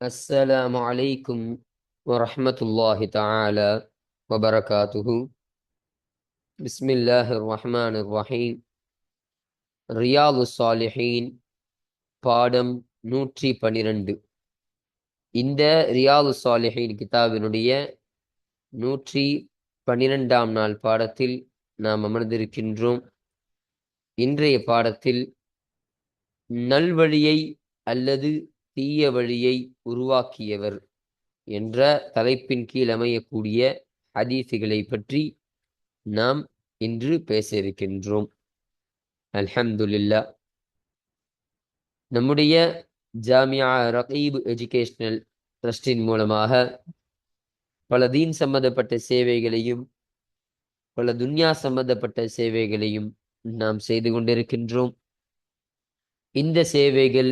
السلام عليكم ورحمة الله تعالى وبركاته بسم الله الرحمن الرحيم ரியாலு சாலிஹீன் பாடம் நூற்றி பனிரெண்டு இந்த ரியாலு சாலிஹீன் கிதாபினுடைய நூற்றி பனிரெண்டாம் நாள் பாடத்தில் நாம் அமர்ந்திருக்கின்றோம் இன்றைய பாடத்தில் நல்வழியை அல்லது தீய வழியை உருவாக்கியவர் என்ற தலைப்பின் கீழ் அமையக்கூடிய ஹதீசுகளை பற்றி நாம் இன்று பேச இருக்கின்றோம் அல்ஹம்துல்லா நம்முடைய ஜாமியா ரகீப் எஜுகேஷனல் ட்ரஸ்டின் மூலமாக பல தீன் சம்பந்தப்பட்ட சேவைகளையும் பல துன்யா சம்பந்தப்பட்ட சேவைகளையும் நாம் செய்து கொண்டிருக்கின்றோம். இந்த சேவைகள்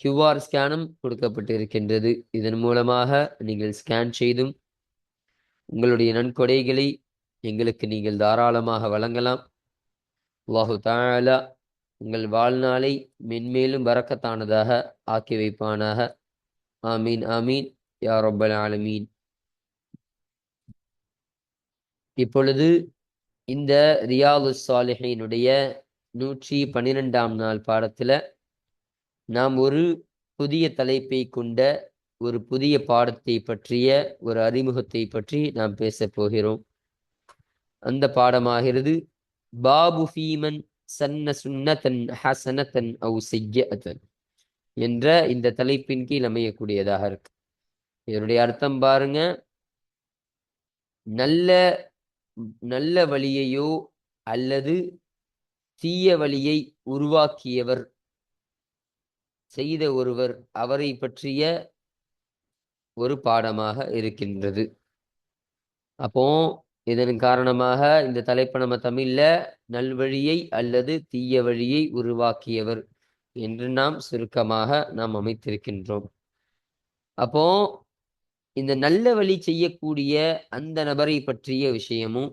கியூஆர் ஸ்கேனும் கொடுக்கப்பட்டு இருக்கின்றது இதன் மூலமாக நீங்கள் ஸ்கேன் செய்தும் உங்களுடைய நன்கொடைகளை எங்களுக்கு நீங்கள் தாராளமாக வழங்கலாம். அல்லாஹு தாலா உங்கள் வாழ்நாளை மென்மேலும் வரக்கத்தானதாக ஆக்கி வைப்பானாக. ஆமீன் ஆமீன். யா ரொப்பல் ஆலமீன். இப்பொழுது இந்த ரியாலு சாலிஹினுடைய நூற்றி பன்னிரெண்டாம் நாள் பாடத்தில் நாம் ஒரு புதிய தலைப்பை கொண்ட ஒரு புதிய பாடத்தை பற்றிய ஒரு அறிமுகத்தை பற்றி நாம் பேச போகிறோம். அந்த பாடமாகிறது பாபு ஃபீமன் சன்ன சுன்னதன் ஹசனத்தன் அவு செய்யத்தன் என்ற இந்த தலைப்பின் கீழ் அமையக்கூடியதாக இருக்கு. இதனுடைய அர்த்தம் பாருங்க. நல்ல நல்ல வழியையோ அல்லது தீய வழியை உருவாக்கியவர் செய்த ஒருவர் அவரை பற்றிய ஒரு பாடமாக இருக்கின்றது. அப்போ இதன் காரணமாக இந்த தலைப்ப நம்ம தமிழ்ல நல்வழியை அல்லது தீய வழியை உருவாக்கியவர் என்று நாம் சுருக்கமாக நாம் அமைத்திருக்கின்றோம். அப்போ இந்த நல்ல வழி செய்யக்கூடிய அந்த நபரை பற்றிய விஷயமும்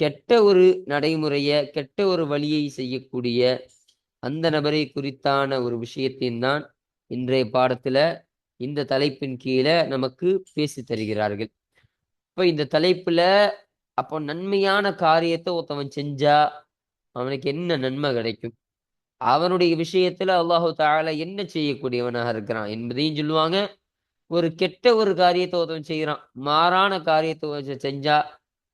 கெட்ட ஒரு நடைமுறைய கெட்ட ஒரு வழியை செய்யக்கூடிய அந்த நபரை குறித்தான ஒரு விஷயத்தின் தான் இன்றைய பாடத்துல இந்த தலைப்பின் கீழே நமக்கு பேசி தருகிறார்கள். இப்ப இந்த தலைப்புல அப்போ நன்மையான காரியத்தை ஒருத்தவன் செஞ்சா அவனுக்கு என்ன நன்மை கிடைக்கும்? அவனுடைய விஷயத்துல அல்லாஹு தால என்ன செய்யக்கூடியவனாக இருக்கிறான் என்பதையும் சொல்லுவாங்க. ஒரு கெட்ட ஒரு காரியத்தை ஒருத்தவன் செய்யறான் மாறான காரியத்தை செஞ்சா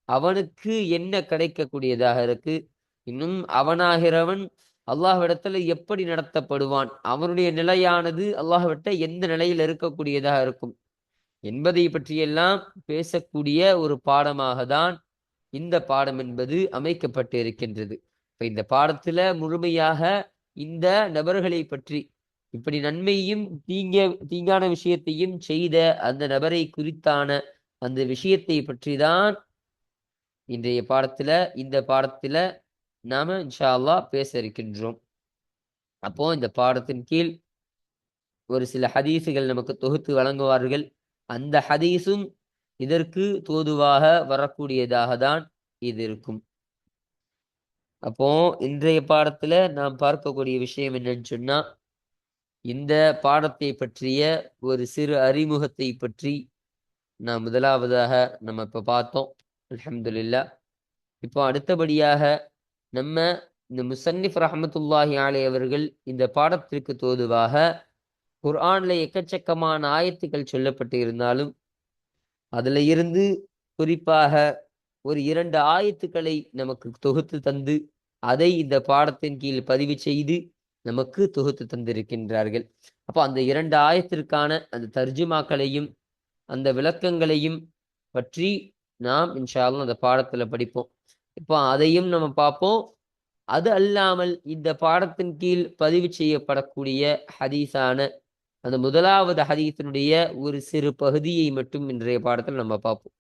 அவனுக்கு என்ன கிடைக்கக்கூடியதாக இருக்கு? இன்னும் அவனாகிறவன் அல்லாஹ்விடத்துல எப்படி நடத்தப்படுவான்? அவனுடைய நிலையானது அல்லாஹ்விட்ட எந்த நிலையில் இருக்கக்கூடியதாக இருக்கும்? என்பதை பற்றியெல்லாம் பேசக்கூடிய ஒரு பாடமாக தான் இந்த பாடம் என்பது அமைக்கப்பட்டு இருக்கின்றது இப்ப இந்த பாடத்துல முழுமையாக இந்த நபர்களை பற்றி இப்படி நன்மையும் தீங்க தீங்கான விஷயத்தையும் செய்த அந்த நபரை குறித்தான அந்த விஷயத்தை பற்றி தான் இன்றைய பாடத்துல இந்த பாடத்துல நாம இன்ஷால்லா பேச இருக்கின்றோம். அப்போ இந்த பாடத்தின் கீழ் ஒரு சில ஹதீஸுகள் நமக்கு தொகுத்து வழங்குவார்கள். அந்த ஹதீஸும் இதற்கு தோதுவாக வரக்கூடியதாக தான் இது இருக்கும். அப்போ இன்றைய பாடத்துல நாம் பார்க்கக்கூடிய விஷயம் என்னன்னு சொன்னா இந்த பாடத்தை பற்றிய ஒரு சிறு அறிமுகத்தை பற்றி நாம் முதலாவதாக நம்ம இப்ப பார்த்தோம். அலமதுல்லா இப்போ அடுத்தபடியாக நம்ம இந்த முசன்னிஃப் ரஹமத்துல்லாஹி ஆலை அவர்கள் இந்த பாடத்திற்கு தோதுவாக குர்ஆன்ல எக்கச்சக்கமான ஆயத்துக்கள் சொல்லப்பட்டு இருந்தாலும் அதுல இருந்து குறிப்பாக ஒரு இரண்டு ஆயத்துக்களை நமக்கு தொகுத்து தந்து அதை இந்த பாடத்தின் கீழ் பதிவு செய்து நமக்கு தொகுத்து தந்திருக்கின்றார்கள். அப்போ அந்த இரண்டு ஆயத்திற்கான அந்த தர்ஜுமாக்களையும் அந்த விளக்கங்களையும் பற்றி நாம் இன்ஷாலும் அந்த பாடத்துல படிப்போம். இப்போ அதையும் நம்ம பார்ப்போம். அது அல்லாமல் இந்த பாடத்தின் கீழ் பதிவு செய்யப்படக்கூடிய ஹதீஸான அந்த முதலாவது ஹதீஸினுடைய ஒரு சிறு பகுதியை மட்டும் இன்றைய பாடத்தில் நம்ம பார்ப்போம்.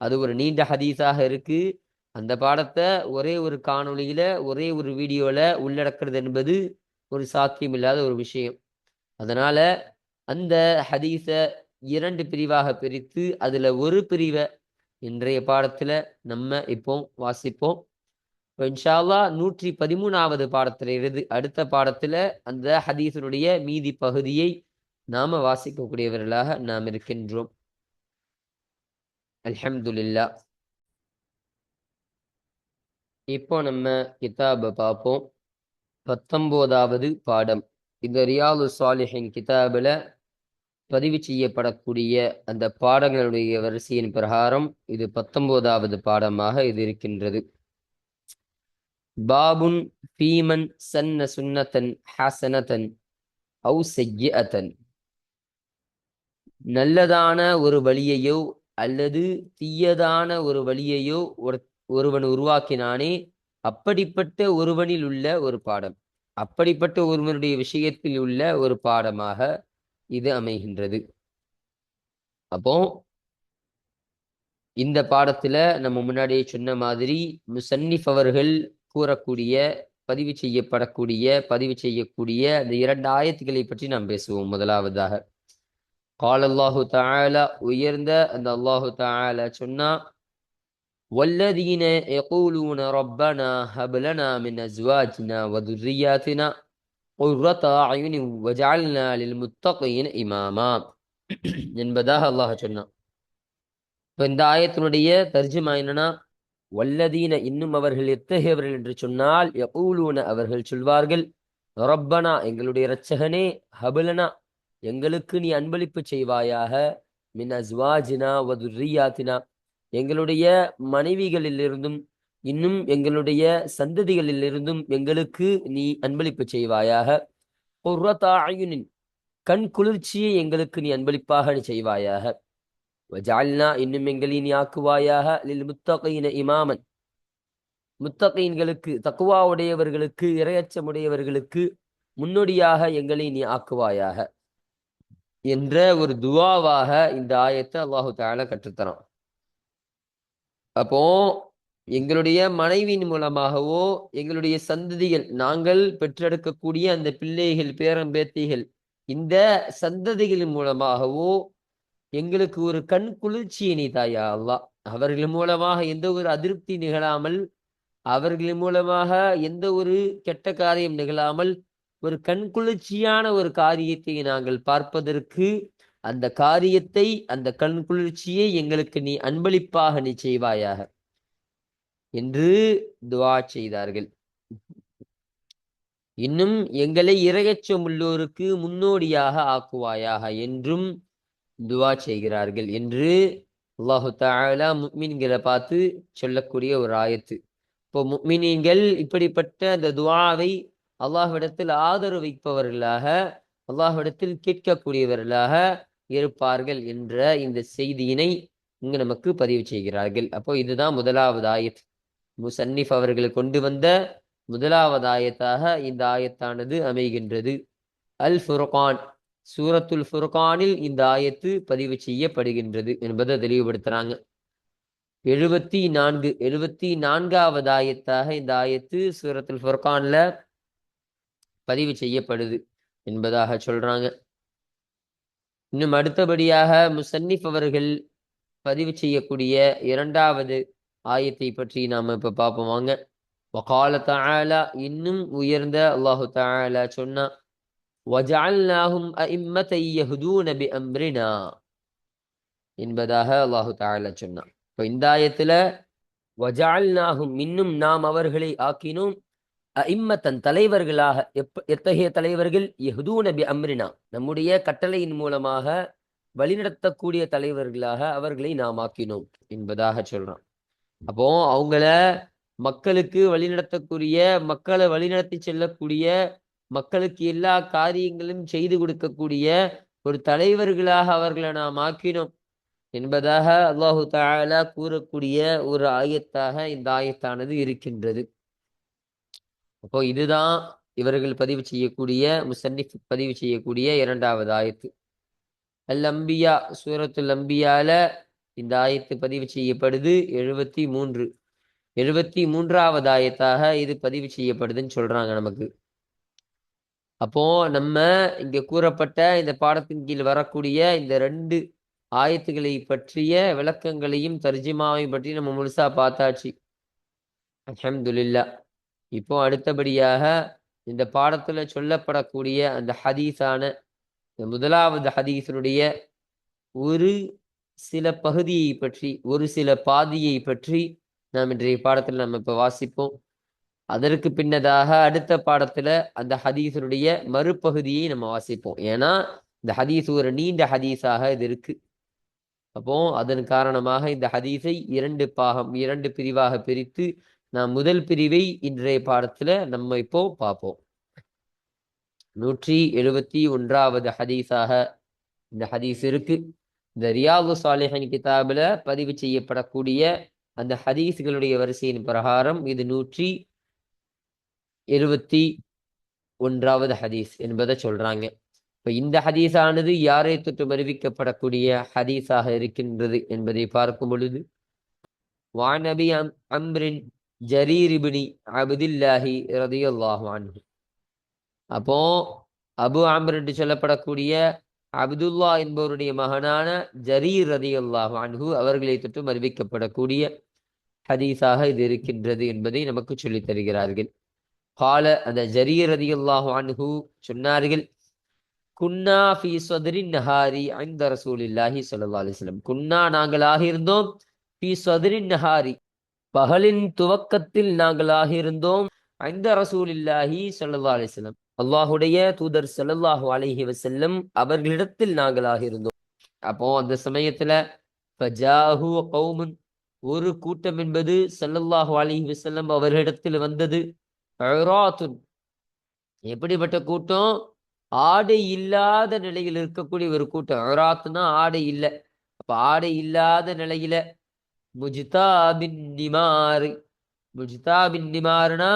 அது ஒரு நீண்ட ஹதீஸாக இருக்கு. அந்த பாடத்தை ஒரே ஒரு காணொளியில ஒரே ஒரு வீடியோல உள்ளடக்கிறது என்பது ஒரு சாத்தியமில்லாத ஒரு விஷயம். அதனால அந்த ஹதீஸை இரண்டு பிரிவாக பிரித்து அதுல ஒரு பிரிவை இன்றைய பாடத்துல நம்ம இப்போ வாசிப்போம். இப்போ இன்ஷால்லா நூற்றி பதிமூணாவது பாடத்துல இருந்து அடுத்த பாடத்துல அந்த ஹதீஸனுடைய மீதி பகுதியை நாம வாசிக்கக்கூடியவர்களாக நாம் இருக்கின்றோம். அல்ஹம்துலில்லா இப்போ நம்ம கிதாபை பார்ப்போம். பத்தொன்பதாவது பாடம். இந்த ரியாலு சாலிஹின் கிதாபில் பதிவு செய்யப்படக்கூடிய அந்த பாடங்களுடைய வரிசையின் பிரகாரம் இது பத்தொன்பதாவது பாடமாக இது இருக்கின்றது. பாபுன் பீமன் சன்ன சுன்னதன் ஹாசனதன் அவு செய்யத்தன் நல்லதான ஒரு வழியையோ அல்லது தீயதான ஒரு வழியையோ ஒரு ஒருவன் உருவாக்கினானே அப்படிப்பட்ட ஒருவனில் உள்ள ஒரு பாடம். அப்படிப்பட்ட ஒருவனுடைய விஷயத்தில் உள்ள ஒரு பாடமாக இது அமைகின்றது அப்போ இந்த பாடத்துல நம்ம முன்னாடியே சொன்ன மாதிரி முசன்னிஃப் அவர்கள் கூறக்கூடிய பதிவு செய்யப்படக்கூடிய பதிவு செய்யக்கூடிய அந்த இரண்டு ஆயத்துக்களை பற்றி நாம் பேசுவோம் முதலாவதாக கால் அல்லாஹு தாலா உயர்ந்த அந்த அல்லாஹு தாலா சொன்னா والذين يقولون ربنا هب لنا من أزواجنا وذرياتنا குர்ரத்தா அயுனி வஜாலினாலில் முத்தகையின் இமாமா என்பதாக அல்லாஹ் சொன்னான். இப்போ இந்த ஆயத்தினுடைய தர்ஜுமா என்னன்னா வல்லதீன இன்னும் அவர்கள் எத்தகையவர்கள் என்று சொன்னால் எவ்வளூன அவர்கள் சொல்வார்கள் ரொப்பனா எங்களுடைய இரட்சகனே ஹபுலனா எங்களுக்கு நீ அன்பளிப்பு செய்வாயாக மின் அஸ்வாஜினா வதுரியாத்தினா எங்களுடைய மனைவிகளிலிருந்தும் இன்னும் எங்களுடைய சந்ததிகளிலிருந்தும் எங்களுக்கு நீ அன்பளிப்பு செய்வாயாக. குர்ரத்தாயுனின் கண் குளிர்ச்சியை எங்களுக்கு நீ அன்பளிப்பாக நீ செய்வாயாக. வஜால்னா இன்னும் எங்களை நீ ஆக்குவாயாக. லில் முத்தகையின இமாமன். முத்தகையின்களுக்கு தக்குவாவுடையவர்களுக்கு இரையச்சமுடையவர்களுக்கு முன்னோடியாக எங்களை நீ ஆக்குவாயாக என்ற ஒரு துவாவாக இந்த ஆயத்தை அல்லாஹு தாழ கற்றுத்தரான். அப்போ எங்களுடைய மனைவியின் மூலமாகவோ எங்களுடைய சந்ததிகள் நாங்கள் பெற்றெடுக்கக்கூடிய அந்த பிள்ளைகள் பேரம்பேத்திகள் இந்த சந்ததிகளின் மூலமாகவோ எங்களுக்கு ஒரு கண் குளிர்ச்சியை நீ தாயா அல்லா அவர்கள் மூலமாக எந்த ஒரு அதிருப்தி நிகழாமல் அவர்களின் மூலமாக எந்த ஒரு கெட்ட காரியம் நிகழாமல் ஒரு கண் குளிர்ச்சியான ஒரு காரியத்தை நாங்கள் பார்ப்பதற்கு அந்த காரியத்தை அந்த கண் குளிர்ச்சியை எங்களுக்கு நீ அன்பளிப்பாக நீ செய்வாயாக. என்று துவா செய்தார்கள். இன்னும் எங்களை இரையச்சம் உள்ளோருக்கு முன்னோடியாக ஆக்குவாயாக என்றும் துவா செய்கிறார்கள் என்று அல்லாஹு தாலா முக்மீன்களை பார்த்து சொல்லக்கூடிய ஒரு ஆயத்து. இப்போ முக்மினீன்கள் இப்படிப்பட்ட அந்த துவாவை அல்லாஹ்விடத்தில் ஆதரவு வைப்பவர்களாக அல்லாஹ்விடத்தில் கேட்கக்கூடியவர்களாக இருப்பார்கள் என்ற இந்த செய்தியினை இங்கு நமக்கு பதிவு செய்கிறார்கள். அப்போ இதுதான் முதலாவது ஆயத் முசன்னிஃப் அவர்கள் கொண்டு வந்த முதலாவது ஆயத்தாக இந்த ஆயத்தானது அமைகின்றது. அல் ஃபுர்கான் சூரத்துல் ஃபுர்கானில் இந்த ஆயத்து பதிவு செய்யப்படுகின்றது என்பதை தெளிவுபடுத்துறாங்க. எழுபத்தி நான்கு எழுபத்தி நான்காவது ஆயத்தாக இந்த ஆயத்து சூரத்துல் ஃபுர்கான்ல பதிவு செய்யப்படுது என்பதாக சொல்றாங்க. இன்னும் அடுத்தபடியாக முசன்னிஃப் அவர்கள் பதிவு செய்யக்கூடிய இரண்டாவது ஆயத்தை பற்றி நாம இப்ப பார்ப்போம். வாங்க. வகால தாலா இன்னும் உயர்ந்த அல்லாஹு தாலா சொன்னா வஜஅல்நாஹும் அஇம்மத்தை யஹ்தூன பிஅம்ரினா என்பதாக அல்லாஹு தாலா சொன்னான் இப்போ இந்த ஆயத்துல வஜஅல்நாஹும் இன்னும் நாம் அவர்களை ஆக்கினோம் அஇம்மத்தன் தலைவர்களாக எப்ப எத்தகைய தலைவர்கள்? யஹ்தூன பி அம்ரினா நம்முடைய கட்டளையின் மூலமாக வழிநடத்தக்கூடிய தலைவர்களாக அவர்களை நாம் ஆக்கினோம் என்பதாக சொல்றான். அப்போ அவங்கள மக்களுக்கு வழிநடத்தக்கூடிய மக்களை வழிநடத்தி செல்லக்கூடிய மக்களுக்கு எல்லா காரியங்களும் செய்து கொடுக்கக்கூடிய ஒரு தலைவர்களாக அவர்களை நாம் ஆக்கினோம் என்பதாக அல்லாஹு தாலா கூறக்கூடிய ஒரு ஆயத்தாக இந்த ஆயத்தானது இருக்கின்றது. அப்போ இதுதான் இவர்கள் பதிவு செய்யக்கூடிய முசன்னிஃப் பதிவு செய்யக்கூடிய இரண்டாவது ஆயத்து. அல் அம்பியா சூரத்துல் அம்பியால இந்த ஆயத்து பதிவு செய்யப்படுது எழுபத்தி மூன்று. எழுபத்தி மூன்றாவது ஆயத்தாக இது பதிவு செய்யப்படுதுன்னு சொல்றாங்க நமக்கு. அப்போ நம்ம இங்க கூறப்பட்ட இந்த பாடத்தின் கீழ் வரக்கூடிய இந்த ரெண்டு ஆயத்துக்களை பற்றிய விளக்கங்களையும் தர்ஜிமாவையும் பற்றி நம்ம முழுசா பார்த்தாச்சு. அஹம்துல்லா இப்போ அடுத்தபடியாக இந்த பாடத்துல சொல்லப்படக்கூடிய அந்த ஹதீஸான இந்த முதலாவது ஹதீஸினுடைய ஒரு சில பகுதியை பற்றி ஒரு சில பாதியை பற்றி நாம் இன்றைய பாடத்தில் நம்ம இப்போ வாசிப்போம். அதற்கு பின்னதாக அடுத்த பாடத்துல அந்த ஹதீஸனுடைய மறுபகுதியை நம்ம வாசிப்போம். ஏன்னா இந்த ஹதீஸ் ஒரு நீண்ட ஹதீஸாக இது இருக்கு. அப்போ அதன் காரணமாக இந்த ஹதீஸை இரண்டு பாகம் இரண்டு பிரிவாக பிரித்து நாம் முதல் பிரிவை இன்றைய பாடத்துல நம்ம இப்போ பார்ப்போம். நூற்றி எழுபத்தி ஒன்றாவது ஹதீஸாக இந்த ஹதீஸ் இருக்கு. இந்த ரியாது சாலிஹின் கிதாபில் பதிவு செய்யப்படக்கூடிய அந்த ஹதீஸ்களுடைய வரிசையின் பிரகாரம் இது நூற்றி எழுபத்தி ஒன்றாவது ஹதீஸ் என்பதை சொல்றாங்க. இப்ப இந்த ஹதீஸானது யாரை தொற்று அறிவிக்கப்படக்கூடிய ஹதீஸாக இருக்கின்றது என்பதை பார்க்கும் பொழுது வானபி அம் அம்ரின் ஜரீரிபினி அபுதில்லாஹி ரதியல்லாஹு அப்போ அபு அம்ர் என்று சொல்லப்படக்கூடிய அப்துல்லா என்பவருடைய மகனான ஜரீர் ரதியல்லாஹு அன்ஹு அவர்களை தொற்றும் அறிவிக்கப்படக்கூடிய ஹதீஸாக இது இருக்கின்றது என்பதை நமக்கு சொல்லித் தருகிறார்கள். கால அந்த ஜரீர் ரதியல்லாஹு அன்ஹு சொன்னார்கள் குன்னா ஃபி சதுரின் நஹாரி ஐந்த ரசூலில்லாஹி இல்லாஹி அலைஹி வஸல்லம். குன்னா நாங்கள் ஆகியிருந்தோம் ஃபி சதுரின் நஹாரி. பகலின் துவக்கத்தில் நாங்கள் ஆகியிருந்தோம் ஐந்த ரசூலில்லாஹி இல்லாஹி அலைஹி அல்லாஹுடைய தூதர் செல்லல்லாஹு அலைஹி வசல்லம் அவர்களிடத்தில் நாங்களாக இருந்தோம். அப்போ அந்த சமயத்துல கௌமுன் ஒரு கூட்டம் என்பது செல்லல்லாஹு அலைஹி வசல்லம் அவர்களிடத்தில் வந்தது. எப்படிப்பட்ட கூட்டம்? ஆடை இல்லாத நிலையில் இருக்கக்கூடிய ஒரு கூட்டம். அராத்துனா ஆடை இல்லை. அப்ப ஆடை இல்லாத நிலையில முஜிதா பின் நிமாறு முஜிதாபின் நிமாறுனா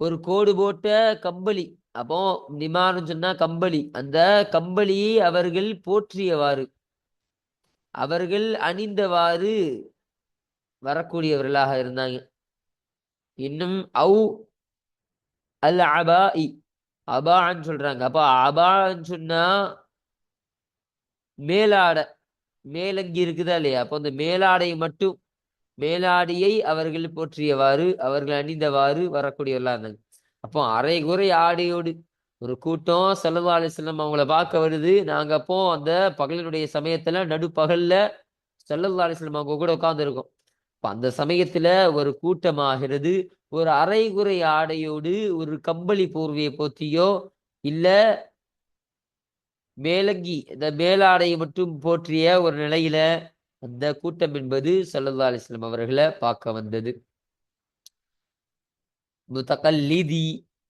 ஒரு கோடு போட்ட கம்பளி. அப்போ நிமானம் சொன்னா கம்பளி. அந்த கம்பளியை அவர்கள் போற்றியவாறு. அவர்கள் அணிந்தவாறு வரக்கூடியவர்களாக இருந்தாங்க. இன்னும் அவு அல் இ அபான்னு சொல்றாங்க. அப்போ அபான்னு சொன்னா மேலாடை. மேலங்கி இருக்குதா இல்லையா? அப்போ அந்த மேலாடை மட்டும் மேலாடியை அவர்கள் போற்றியவாறு அவர்கள் அணிந்தவாறு வரக்கூடியவர்களா இருந்தாங்க. அப்போ அரை குறை ஆடையோடு ஒரு கூட்டம் சல்லா அலிஸ்லாம் அவங்கள பார்க்க வருது. நாங்க அப்போ அந்த பகலினுடைய சமயத்துல நடுப்பகல்ல சல்லல்லா அலிஸ்லாம் அவங்க கூட உட்காந்துருக்கோம் இப்போ அந்த சமயத்துல ஒரு கூட்டமாகிறது. ஒரு அரை குறை ஆடையோடு ஒரு கம்பளி போர்வையை போத்தியோ இல்ல மேலங்கி இந்த மேலாடையை மட்டும் போற்றிய ஒரு நிலையில அந்த கூட்டம் என்பது சல்லல்லா அலிஸ்லாம் அவர்களை பார்க்க வந்தது. முதகல்லிதி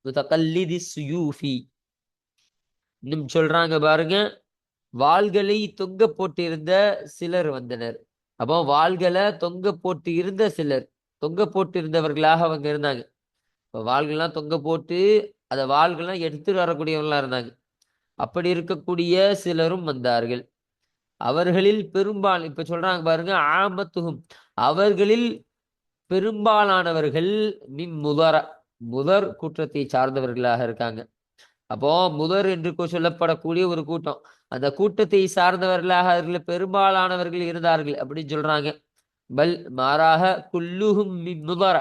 முதகல்லிதி சுயூஃபி. இன்னும் சொல்றாங்க பாருங்க வாள்களை தொங்க போட்டிருந்த சிலர் வந்தனர். அப்போ வாள்களை தொங்க போட்டு இருந்த சிலர் தொங்க போட்டு இருந்தவர்களாக அவங்க இருந்தாங்க. இப்போ வாள்கள்லாம் தொங்க போட்டு அந்த வாள்கள்லாம் எடுத்துட்டு வரக்கூடியவங்களா இருந்தாங்க. அப்படி இருக்கக்கூடிய சிலரும் வந்தார்கள். அவர்களில் பெரும்பால் இப்ப சொல்றாங்க பாருங்க ஆமத்துகும் அவர்களில் பெரும்பாலானவர்கள் மின் முதர முதர் கூட்டத்தை சார்ந்தவர்களாக இருக்காங்க. அப்போ முதர் என்று சொல்லப்படக்கூடிய ஒரு கூட்டம். அந்த கூட்டத்தை சார்ந்தவர்களாக அவர்கள் பெரும்பாலானவர்கள் இருந்தார்கள் அப்படின்னு சொல்றாங்க. பல் மாறாக குல்லுகும் மின் முதர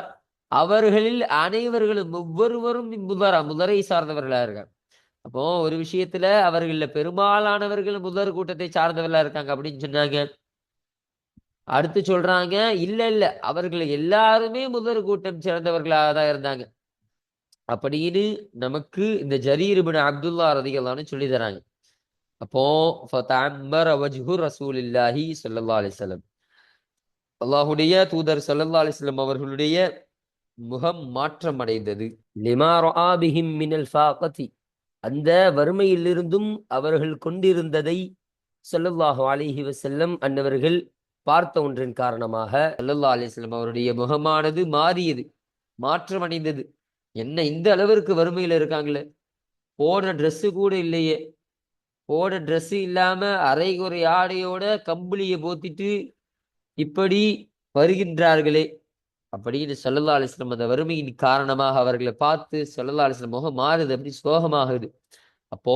அவர்களில் அனைவர்களும் ஒவ்வொருவரும் மின் முதர முதரை சார்ந்தவர்களாக இருக்காங்க. அப்போ ஒரு விஷயத்துல அவர்கள பெரும்பாலானவர்கள் முதல் கூட்டத்தை சார்ந்தவர்களா இருக்காங்க அப்படின்னு சொன்னாங்க. அடுத்து சொல்றாங்க இல்ல இல்ல அவர்கள் எல்லாருமே முதல் கூட்டம் சேர்ந்தவர்களாக தான் இருந்தாங்க. அப்படின்னு நமக்கு இந்த ஜரீர்பின் அப்துல்லா ரதிகளான்னு சொல்லி தராங்க. அப்போ ரசூலில்லாஹி ஸல்லல்லாஹு அலைஹி அல்லாஹுடைய தூதர் சொல்லல்லா அலிஸ்லம் அவர்களுடைய முகம் மாற்றம் அடைந்தது லிமா ரஆ மினல் ஃபாகதி அந்த வறுமையிலிருந்தும் அவர்கள் கொண்டிருந்ததை சொல்லல்லாஹு அலிஹி வசல்லம் அன்னவர்கள் பார்த்த ஒன்றின் காரணமாக ஸல்லல்லாஹு அலிஸ்லம் அவருடைய முகமானது மாறியது மாற்றமடைந்தது. என்ன இந்த அளவிற்கு வறுமையில் இருக்காங்களே? போன ட்ரெஸ்ஸு கூட இல்லையே. போன ட்ரெஸ்ஸு இல்லாமல் அரைகுறை ஆடையோட கம்பளியை போத்திட்டு இப்படி வருகின்றார்களே. அப்படின்னு சல்லல்லா அலிஸ்லம் அந்த வறுமையின் காரணமாக அவர்களை பார்த்து சல்லல்லா அலிஸ்லம் முகம் மாறுது அப்படி சோகமாகுது. அப்போ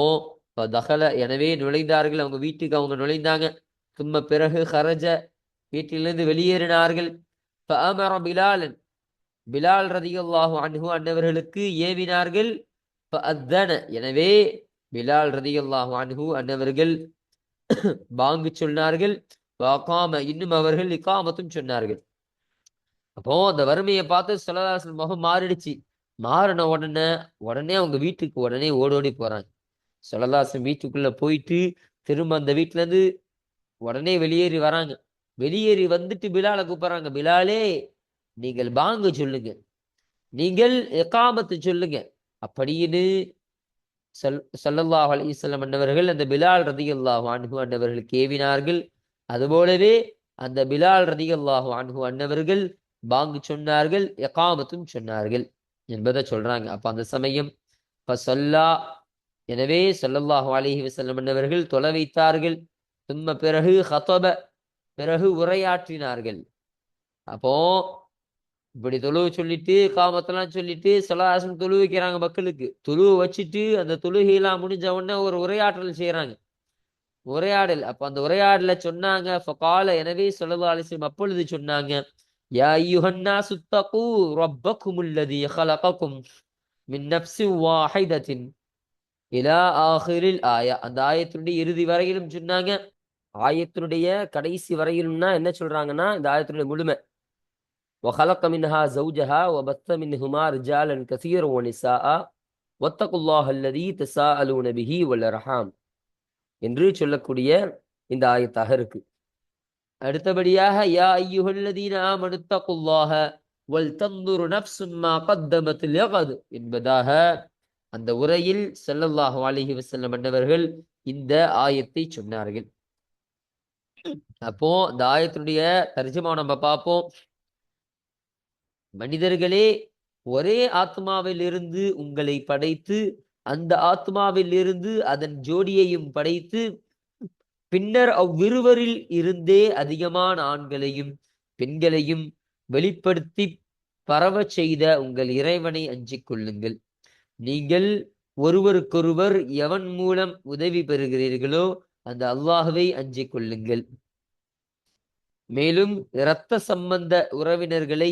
தகல எனவே நுழைந்தார்கள் அவங்க வீட்டுக்கு அவங்க நுழைந்தாங்க. தும்ம பிறகு ஹரஜ வீட்டிலிருந்து வெளியேறினார்கள். ஃபஅமர பிலாலன் பிலால் ரதியல்லாஹு அன்ஹு அன்னவர்களுக்கு ஏவினார்கள். எனவே பிலால் ரதியல்லாஹு அன்ஹு அன்னவர்கள் பாங்கு சொன்னார்கள். வாக்காம இன்னும் அவர்கள் இக்காமத்தும் சொன்னார்கள். அப்போ அந்த வறுமையை பார்த்து சொல்லலாசன் முகம் மாறிடுச்சு. மாறின உடனே உடனே அவங்க வீட்டுக்கு உடனே ஓடோடி போறாங்க. சொல்லலாசன் வீட்டுக்குள்ள போயிட்டு திரும்ப அந்த வீட்டுல இருந்து உடனே வெளியேறி வராங்க. வெளியேறி வந்துட்டு பிலாலை கூப்பிடுறாங்க. பிலாலே நீங்கள் பாங்கு சொல்லுங்க. நீங்கள் எக்காமத்து சொல்லுங்க. அப்படின்னு சொல் சல்லல்லாஹு அலிஸ்லாம் அண்ணவர்கள் அந்த பிலால் ரதியுல்லாஹ் அன்ஹு அண்ணவர்கள் கேவினார்கள். அதுபோலவே அந்த பிலால் ரதியுல்லாஹ் அன்ஹு அன்னவர்கள் பாங்கு சொன்னார்கள் எகாமத்தும் சொன்னார்கள் என்பதை சொல்றாங்க. அப்ப அந்த சமயம் சொல்லா எனவே சொல்லல்லாஹு அலிஹி வசல்லம் என்னவர்கள் தொலை வைத்தார்கள். தும்ம பிறகு ஹதப பிறகு உரையாற்றினார்கள். அப்போ இப்படி தொழுவு சொல்லிட்டு காமத்தெல்லாம் சொல்லிட்டு சலாசம் தொழு வைக்கிறாங்க மக்களுக்கு. தொழுவு வச்சுட்டு அந்த தொழுகையெல்லாம் முடிஞ்ச உடனே ஒரு உரையாற்றல் செய்யறாங்க உரையாடல் அப்ப அந்த உரையாடல சொன்னாங்க. எனவே ஸல்லல்லாஹு அப்பொழுது சொன்னாங்க யா அய்யுஹன்னா சுத்தகு ரப்பக்குமுல்லதி خلقكم மின் நஃப்ஸின் வாஹிதத்தின் இலா ஆஹிரில் ஆயா அந்த ஆயத்தினுடைய இறுதி வரையிலும் சொன்னாங்க ஆயத்தினுடைய கடைசி வரையிலும்னா என்ன சொல்றாங்கன்னா இந்த ஆயத்தினுடைய முழுமை وخلق منها زوجها وبث منهما رجالا كثيرا ونساء واتقوا الله الذي تساءلون به والارحام என்று சொல்லக்கூடிய இந்த ஆயத்தாக இருக்கு அடுத்தபடியாக யா ஐயுஹல்லதீன ஆமனுத்தகுல்லாஹ வல் தந்துரு நஃப்சும் மா யகது என்பதாக அந்த உரையில் செல்லல்லாஹு அலிஹி வசல்லம் அன்னவர்கள் இந்த ஆயத்தை சொன்னார்கள். அப்போ இந்த ஆயத்தினுடைய தர்ஜமா நம்ம பார்ப்போம். மனிதர்களே ஒரே ஆத்மாவிலிருந்து உங்களை படைத்து அந்த ஆத்மாவிலிருந்து அதன் ஜோடியையும் படைத்து பின்னர் அவ்விருவரில் இருந்தே அதிகமான ஆண்களையும் பெண்களையும் வெளிப்படுத்தி பரவச் செய்த உங்கள் இறைவனை அஞ்சிக் கொள்ளுங்கள். நீங்கள் ஒருவருக்கொருவர் எவன் மூலம் உதவி பெறுகிறீர்களோ அந்த அல்லாஹுவை அஞ்சிக் கொள்ளுங்கள். மேலும் இரத்த சம்பந்த உறவினர்களை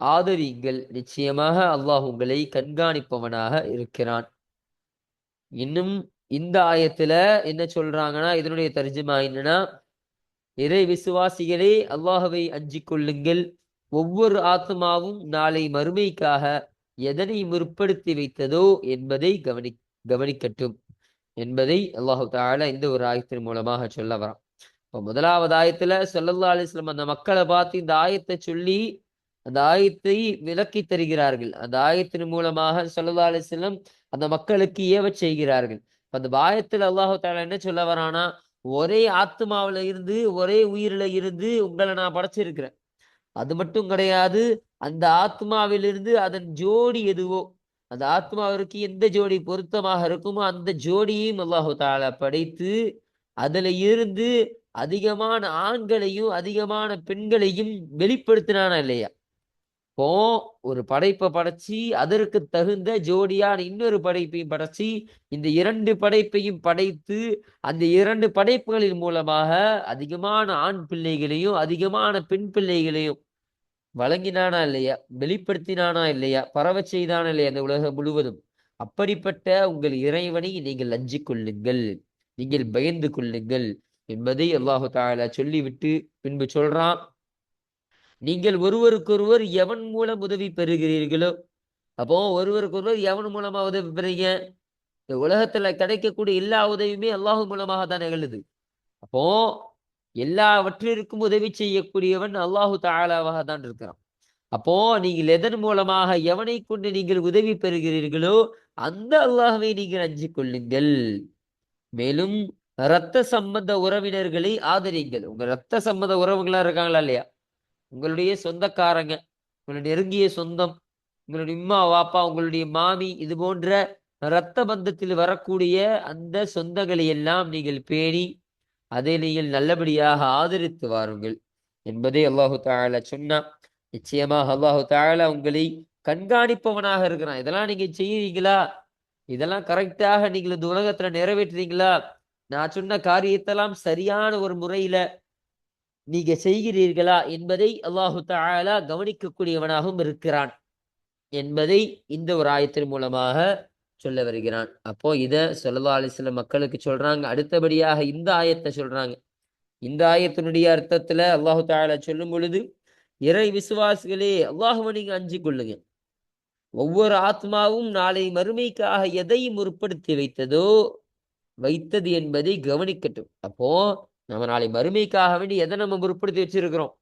ஆதரியுங்கள். நிச்சயமாக அல்லாஹ் உங்களை கண்காணிப்பவனாக இருக்கிறான். இன்னும் இந்த ஆயத்துல என்ன சொல்றாங்கன்னா இதனுடைய தர்ஜுமா என்னன்னா இறை விசுவாசிகளே அல்லாஹவை அஞ்சிக் கொள்ளுங்கள். ஒவ்வொரு ஆத்மாவும் நாளை மறுமைக்காக எதனை முற்படுத்தி வைத்ததோ என்பதை கவனி கவனிக்கட்டும் என்பதை அல்லாஹு தாலா இந்த ஒரு ஆயத்தின் மூலமாக சொல்ல வரான். இப்போ முதலாவது ஆயத்துல சொல்லல்லா அலைஹி அந்த மக்களை பார்த்து இந்த ஆயத்தை சொல்லி அந்த ஆயத்தை விளக்கி தருகிறார்கள். அந்த ஆயத்தின் மூலமாக சொல்லல்லா அலைஹி அந்த மக்களுக்கு ஏவச் செய்கிறார்கள். அந்த பாயத்தில் அல்லாஹு தாலா என்ன சொல்ல வரானா ஒரே ஆத்மாவில இருந்து ஒரே உயிரில இருந்து உங்களை நான் படைச்சிருக்கிறேன். அது மட்டும் கிடையாது அந்த ஆத்மாவிலிருந்து அதன் ஜோடி எதுவோ அந்த ஆத்மாவிற்கு எந்த ஜோடி பொருத்தமாக இருக்குமோ அந்த ஜோடியையும் அல்லாஹு தாலா படைத்து அதுல இருந்து அதிகமான ஆண்களையும் அதிகமான பெண்களையும் வெளிப்படுத்தினானா இல்லையா? இப்போ ஒரு படைப்பை படைச்சி அதற்கு தகுந்த ஜோடியான இன்னொரு படைப்பையும் படைச்சி இந்த இரண்டு படைப்பையும் படைத்து அந்த இரண்டு படைப்புகளின் மூலமாக அதிகமான ஆண் பிள்ளைகளையும் அதிகமான பெண் பிள்ளைகளையும் வழங்கினானா இல்லையா? வெளிப்படுத்தினானா இல்லையா? பரவ செய்தானா இல்லையா அந்த உலகம் முழுவதும்? அப்படிப்பட்ட உங்கள் இறைவனை நீங்கள் அஞ்சு கொள்ளுங்கள். நீங்கள் பயந்து கொள்ளுங்கள் என்பதை அல்லாஹு தாலா சொல்லிவிட்டு பின்பு சொல்றான். நீங்கள் ஒருவருக்கொருவர் எவன் மூலம் உதவி பெறுகிறீர்களோ? அப்போ ஒருவருக்கொருவர் எவன் மூலமா உதவி பெறீங்க இந்த உலகத்துல கிடைக்கக்கூடிய எல்லா உதவியுமே அல்லாஹு மூலமாக தான் நிகழுது அப்போ எல்லாவற்றிற்கும் உதவி செய்யக்கூடியவன் அல்லாஹு தாளாவாக தான் இருக்கிறான். அப்போ நீங்கள் எதன் மூலமாக எவனை கொண்டு நீங்கள் உதவி பெறுகிறீர்களோ அந்த அல்லாஹுவை நீங்கள் அஞ்சு கொள்ளுங்கள். மேலும் இரத்த சம்பந்த உறவினர்களை ஆதரிங்கள். உங்க இரத்த சம்பந்த உறவுகளா இருக்காங்களா இல்லையா? உங்களுடைய சொந்தக்காரங்க உங்களுடைய நெருங்கிய சொந்தம் உங்களுடைய இம்மா வாப்பா உங்களுடைய மாமி இது போன்ற இரத்த பந்தத்தில் வரக்கூடிய அந்த சொந்தங்களை எல்லாம் நீங்கள் பேணி அதை நீங்கள் நல்லபடியாக ஆதரித்து வாருங்கள் என்பதை அல்லாஹு தாலா சொன்னா நிச்சயமாக அல்லாஹு தாலா உங்களை கண்காணிப்பவனாக இருக்கிறான். இதெல்லாம் நீங்க செய்யறீங்களா இதெல்லாம் கரெக்டாக நீங்கள் இந்த உலகத்துல நிறைவேற்றுறீங்களா? நான் சொன்ன காரியத்தெல்லாம் சரியான ஒரு முறையில நீங்க செய்கிறீர்களா என்பதை அல்லாஹு தாலா கவனிக்கக்கூடியவனாகவும் இருக்கிறான் என்பதை இந்த ஒரு ஆயத்தின் மூலமாக சொல்ல வருகிறான். அப்போ இத சொல்லா அலிஸ்ல மக்களுக்கு சொல்றாங்க. அடுத்தபடியாக இந்த ஆயத்தை சொல்றாங்க. இந்த ஆயத்தினுடைய அர்த்தத்துல அல்லாஹு தாலா சொல்லும் பொழுது இறை விசுவாசிகளே அல்லாஹுவ நீங்க அஞ்சு கொள்ளுங்க. ஒவ்வொரு ஆத்மாவும் நாளை மறுமைக்காக எதையும் முற்படுத்தி வைத்ததோ வைத்தது என்பதை கவனிக்கட்டும். அப்போ நம்ம நாளை மறுமைக்காக வேண்டி எதை நம்ம முற்படுத்தி வச்சிருக்கிறோம்?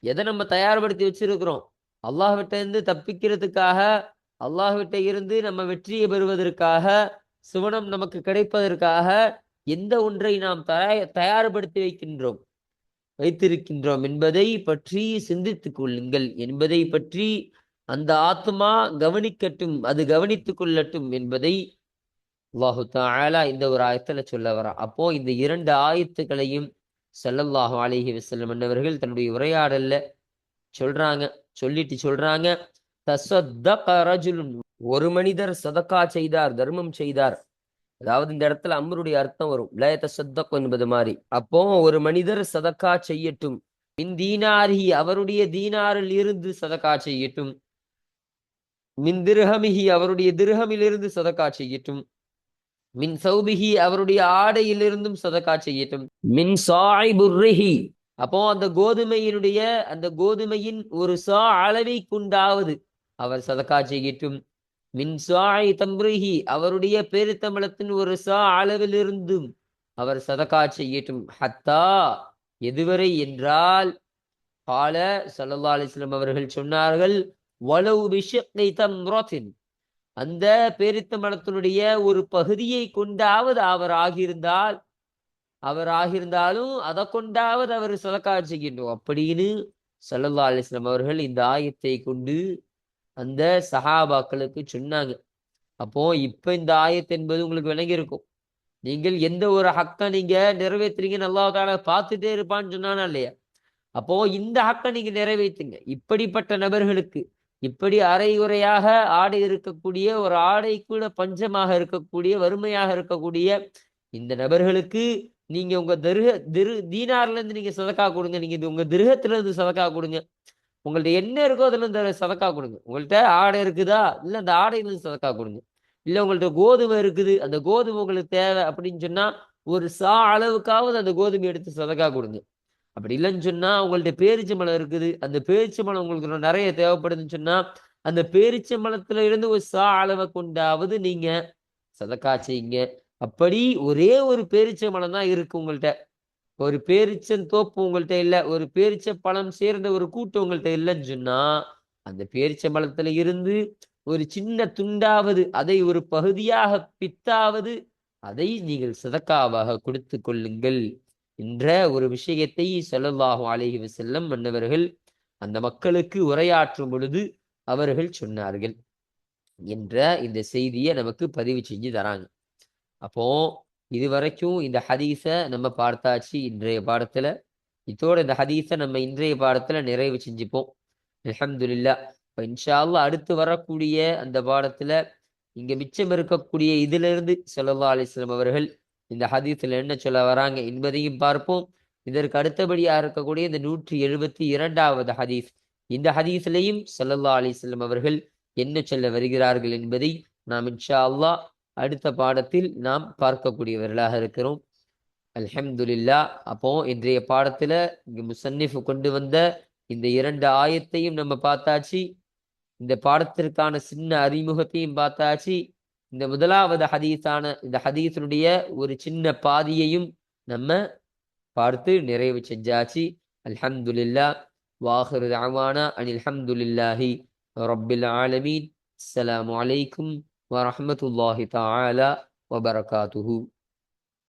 எதை நம்ம தயார்படுத்தி வச்சிருக்கிறோம்? அல்லாஹ்விட்ட இருந்து தப்பிக்கிறதுக்காக அல்லாஹ்விட்ட இருந்து நம்ம வெற்றியை பெறுவதற்காக சுவனம் நமக்கு கிடைப்பதற்காக எந்த ஒன்றை நாம் தயார் தயார்படுத்தி வைக்கின்றோம்? வைத்திருக்கின்றோம் என்பதை பற்றி சிந்தித்துக் கொள்ளுங்கள். என்பதை பற்றி அந்த ஆத்மா கவனிக்கட்டும் அது கவனித்துக் கொள்ளட்டும் என்பதை அல்லாஹு தாலா இந்த ஒரு ஆயத்துல சொல்ல வரா. அப்போ இந்த இரண்டு ஆயத்துக்களையும் செல்லல்லாஹு அலிஹி வசல்லம் என்னவர்கள் தன்னுடைய உரையாடல்ல சொல்றாங்க சொல்லிட்டு சொல்றாங்க. ஒரு மனிதர் சதக்கா செய்தார் தர்மம் செய்தார். அதாவது இந்த இடத்துல அம்மருடைய அர்த்தம் வரும். லயத்த சத்தக் என்பது மாதிரி. அப்போ ஒரு மனிதர் சதக்கா செய்யட்டும். மின் தீனாரி அவருடைய தீனாரில் இருந்து சதக்கா செய்யட்டும். மின் திருஹமிஹி அவருடைய திருஹமிலிருந்து சதக்கா செய்யட்டும். மின் சௌபிஹி அவருடைய ஆடையிலிருந்தும் சதக்கா செய்யட்டும். மின் சாய் புர்ரிஹி. அப்போ அந்த கோதுமையினுடைய அந்த கோதுமையின் ஒரு சா அளவை கொண்டாவது அவர் சதக்கா செய்யட்டும். மின் சாய் தம்ரிஹி அவருடைய பேரித்தம்பளத்தின் ஒரு சா அளவிலிருந்தும் அவர் சதக்கா செய்யட்டும். ஹத்தா எதுவரை என்றால் கால சல்லா அலிஸ்லாம் அவர்கள் சொன்னார்கள் வலவு விஷக்கை தம்ரத்தின். அந்த பேரித்த மலத்தினுடைய ஒரு பகுதியை கொண்டாவது அவர் ஆகியிருந்தால் அவர் ஆகியிருந்தாலும் அதை கொண்டாவது அவர் சதக்கா செய்கின்றோம். அப்படின்னு சல்லல்லா அலிஸ்லாம் அவர்கள் இந்த ஆயத்தை கொண்டு அந்த சஹாபாக்களுக்கு சொன்னாங்க. அப்போ இப்ப இந்த ஆயத்து என்பது உங்களுக்கு விளங்கி இருக்கும் நீங்கள் எந்த ஒரு ஹக்கை நீங்க நிறைவேற்றுறீங்கன்னு நல்லா தாலா பார்த்துட்டே இருப்பான்னு சொன்னானா இல்லையா? அப்போ இந்த ஹக்கை நீங்க நிறைவேற்றுங்க. இப்படிப்பட்ட நபர்களுக்கு இப்படி அரைகுறையாக ஆடை இருக்கக்கூடிய ஒரு ஆடை கூட பஞ்சமாக இருக்கக்கூடிய வறுமையாக இருக்கக்கூடிய இந்த நபர்களுக்கு நீங்க உங்க திருக திரு தீனார்ல இருந்து நீங்க சதக்கா கொடுங்க. நீங்க இது உங்க திருகத்துல இருந்து சதக்கா கொடுங்க. உங்கள்ட்ட என்ன இருக்கோ அதுல இருந்து சதக்கா கொடுங்க. உங்கள்ட்ட ஆடை இருக்குதா? இல்ல அந்த ஆடையில இருந்து சதக்கா கொடுங்க. இல்ல உங்கள்ட்ட கோதுமை இருக்குது அந்த கோதுமை உங்களுக்கு தேவை அப்படின்னு சொன்னா ஒரு சா அளவுக்காவது அந்த கோதுமை எடுத்து சதக்கா கொடுங்க. அப்படி இல்லைன்னு சொன்னா உங்கள்ட்ட மலம் இருக்குது. அந்த பேரிச்சம்பழம் உங்களுக்கு நிறைய தேவைப்படுதுன்னு சொன்னா அந்த பேரிச்சம்பழத்துல இருந்து ஒரு சா அளவை கொண்டாவது நீங்க சதக்கா செய்யுங்க. அப்படி ஒரே ஒரு பேரிச்சம்பழம் தான் இருக்கு உங்கள்ட்ட. ஒரு பேரிச்சன் தோப்பு உங்கள்ட்ட இல்ல ஒரு பேரிச்ச பழம் சேர்ந்த ஒரு கூட்டு உங்கள்ட்ட இல்லைன்னு சொன்னா அந்த பேரிச்சம்பழத்துல இருந்து ஒரு சின்ன துண்டாவது அதை ஒரு பகுதியாக பித்தாவது அதை நீங்கள் சதக்காவாக கொடுத்து கொள்ளுங்கள். என்ற ஒரு விஷயத்தை ஸல்லல்லாஹு அலைஹி செல்லம் மன்னவர்கள் அந்த மக்களுக்கு உரையாற்றும் பொழுது அவர்கள் சொன்னார்கள் என்ற இந்த செய்தியை நமக்கு பதிவு செஞ்சு தராங்க. அப்போ இது வரைக்கும் இந்த ஹதீஸை நம்ம பார்த்தாச்சு இன்றைய பாடத்துல. இதோட இந்த ஹதீஸை நம்ம இன்றைய பாடத்துல நிறைவு செஞ்சுப்போம். அல்ஹம்துலில்லா. இப்போ இன்ஷால்லா அடுத்து வரக்கூடிய அந்த பாடத்துல இங்க மிச்சம் இருக்கக்கூடிய இதுல இருந்து ஸல்லல்லாஹு அவர்கள் இந்த ஹதீஸில் என்ன சொல்ல வராங்க? என்பதையும் பார்ப்போம். இதற்கு அடுத்தபடியாக இருக்கக்கூடிய இந்த நூற்றி எழுபத்தி இரண்டாவது ஹதீஸ். இந்த ஹதீஸ்லையும் சல்லல்லா அலிஸ்லம் அவர்கள் என்ன சொல்ல வருகிறார்கள் என்பதை நாம் இன்ஷா அல்லாஹ் அடுத்த பாடத்தில் நாம் பார்க்கக்கூடியவர்களாக இருக்கிறோம். அல்ஹம்துலில்லா அப்போ இன்றைய பாடத்துல முசன்னிஃப் கொண்டு வந்த இந்த இரண்டு ஆயத்தையும் நம்ம பார்த்தாச்சு. இந்த பாடத்திற்கான சின்ன அறிமுகத்தையும் பார்த்தாச்சு. இந்த முதலாவது ஹதீஸான இந்த ஹதீஸினுடைய ஒரு சின்ன பாதியையும் நம்ம பார்த்து நிறைவு செஞ்சாச்சு. அல்ஹம்துலில்லா வாஹரு அவானா அனில் அல்ஹம்துலில்லாஹி ரப்பில் ஆலமீன். அஸ்லாம் வலைக்கும் வரமத்துல்லாஹி தாலா வபரகாத்துஹூ.